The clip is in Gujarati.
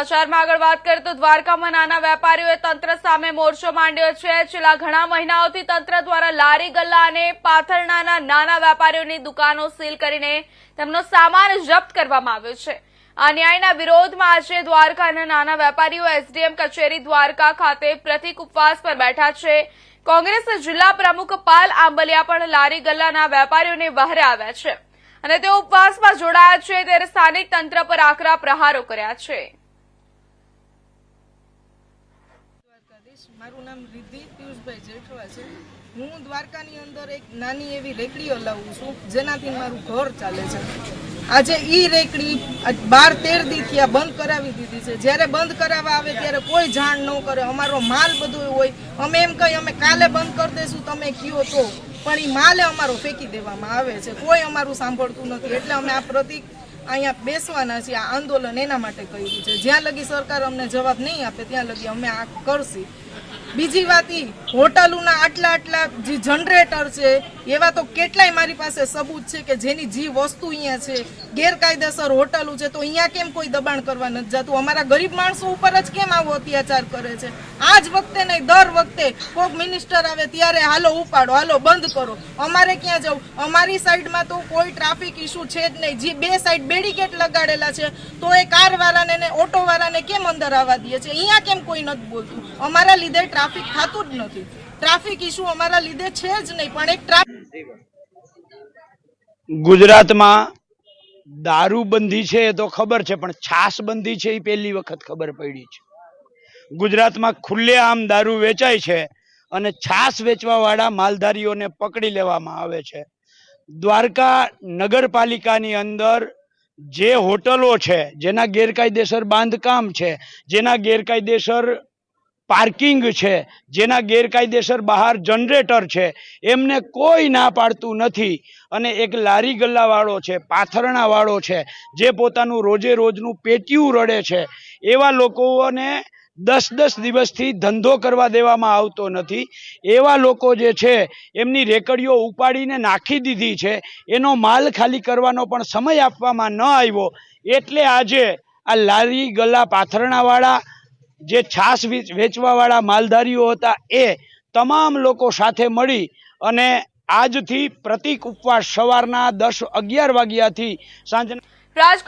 સમાચારમાં આગળ વાત કરીએ તો દ્વારકામાં નાના વેપારીઓએ તંત્ર સામે મોરચો માંડ્યો છે. છેલ્લા ઘણા મહિનાઓથી તંત્ર દ્વારા લારી ગલ્લા અને પાથરણાના નાના વેપારીઓની દુકાનો સીલ કરીને તેમનો સામાન જપ્ત કરવામાં આવ્યો છે. આ ન્યાયના વિરોધમાં આજે દ્વારકાના નાના વેપારીઓ એસડીએમ કચેરી દ્વારકા ખાતે પ્રતિક ઉપવાસ પર બેઠા છે. કોંગ્રેસ જિલ્લા પ્રમુખ પાલ આંબલિયા પણ લારી ગલ્લાના વેપારીઓને વહારે આવ્યા છે અને તેઓ ઉપવાસમાં જોડાયા છે. ત્યારે સ્થાનિક તંત્ર પર આકરા પ્રહારો કર્યા છે. દ્વારકાધીશ મારું નામ રિદ્ધિ, પિયુષભાઈ જેઠવા છે. હું દ્વારકાની અંદર એક નાની એવી રેકડી હલાવું છું, જેનાથી મારું ઘર ચાલે છે. આજે ઈ રેકડી બાર તેર દીથી આ બંધ કરાવી દીધી છે. જ્યારે બંધ કરાવવા આવે ત્યારે કોઈ જાણ ન કરે. અમારો માલ બધો હોય. અમે એમ કહી અમે કાલે બંધ કરી દઈશું તમે કયો તો. પણ એ માલે અમારો ફેંકી દેવામાં આવે છે. કોઈ અમારું સાંભળતું નથી. એટલે અમે આ પ્રતિક અહીંયા બેસવાના છીએ. આ આંદોલન એના માટે કર્યું છે. જ્યાં લગી સરકાર અમને જવાબ નહીં આપે, ત્યાં લગી અમે આ કરશી. બીજી વાત એ હોટલોના આટલા આટલા જે જનરેટર છે, એવા તો કેટલાય મારી પાસે સબૂત છે કે જેની જે વસ્તુ અહીંયા છે, ગેરકાયદેસર હોટલો છે, તો અહીંયા કેમ કોઈ દબાણ કરવા નથી જતું? અમારા ગરીબ માણસો ઉપર જ કેમ આવો અત્યાચાર કરે છે? આ જ વખતે નહીં, દર વખતે કોઈક મિનિસ્ટર આવે ત્યારે હાલો ઉપાડો, હાલો બંધ કરો. અમારે ક્યાં જવું? અમારી સાઈડમાં તો કોઈ ટ્રાફિક ઇસ્યુ છે જ નહીં. જે બે સાઈડ બેરિકેડ લગાડેલા છે, તો એ કાર વાળાને ને ઓટોવાળાને કેમ અંદર આવવા દે છે? અહીંયા કેમ કોઈ નથી બોલતું? અમારા લીધે ટ્રાફિક થતું જ નથી. ટ્રાફિક ઇસ્યુ અમારા લીધે છે જ નહીં, પણ એક ટ્રાફિક ગુજરાતમાં દારૂબંધી છે એ તો ખબર છે, પણ છાસબંધી છે એ પહેલી વખત ખબર પડી છે. ગુજરાતમાં ખુલ્લેઆમ દારૂ વેચાય છે અને છાસ વેચવાવાળા માલધારીઓને પકડી લેવામાં આવે છે. દ્વારકા નગરપાલિકાની અંદર જે હોટલો છે, જેના ગેરકાયદેસર બાંધકામ છે, જેના ગેરકાયદેસર પાર્કિંગ છે, જેના ગેરકાયદેસર બહાર જનરેટર છે, એમને કોઈ ના પાડતું નથી. અને એક લારી ગલ્લાવાળો છે, પાથરણાવાળો છે, જે પોતાનું રોજે રોજનું પેટીયું રડે છે. એવા લોકોને દસ દસ દિવસથી ધંધો કરવા દેવામાં આવતો નથી. એવા લોકો જે છે, એમની રેકડીઓ ઉપાડીને નાખી દીધી છે. એનો માલ ખાલી કરવાનો પણ સમય આપવામાં ન આવ્યો. એટલે આજે આ લારી ગલ્લા પાથરણાવાળા જે વેચ- વેચવાવાળા માલધારીઓ હતા, એ તમામ લોકો સાથે મળી અને આજથી પ્રતિક ઉપવાસ સવારના દસ અગિયાર વાગ્યાથી સાંજના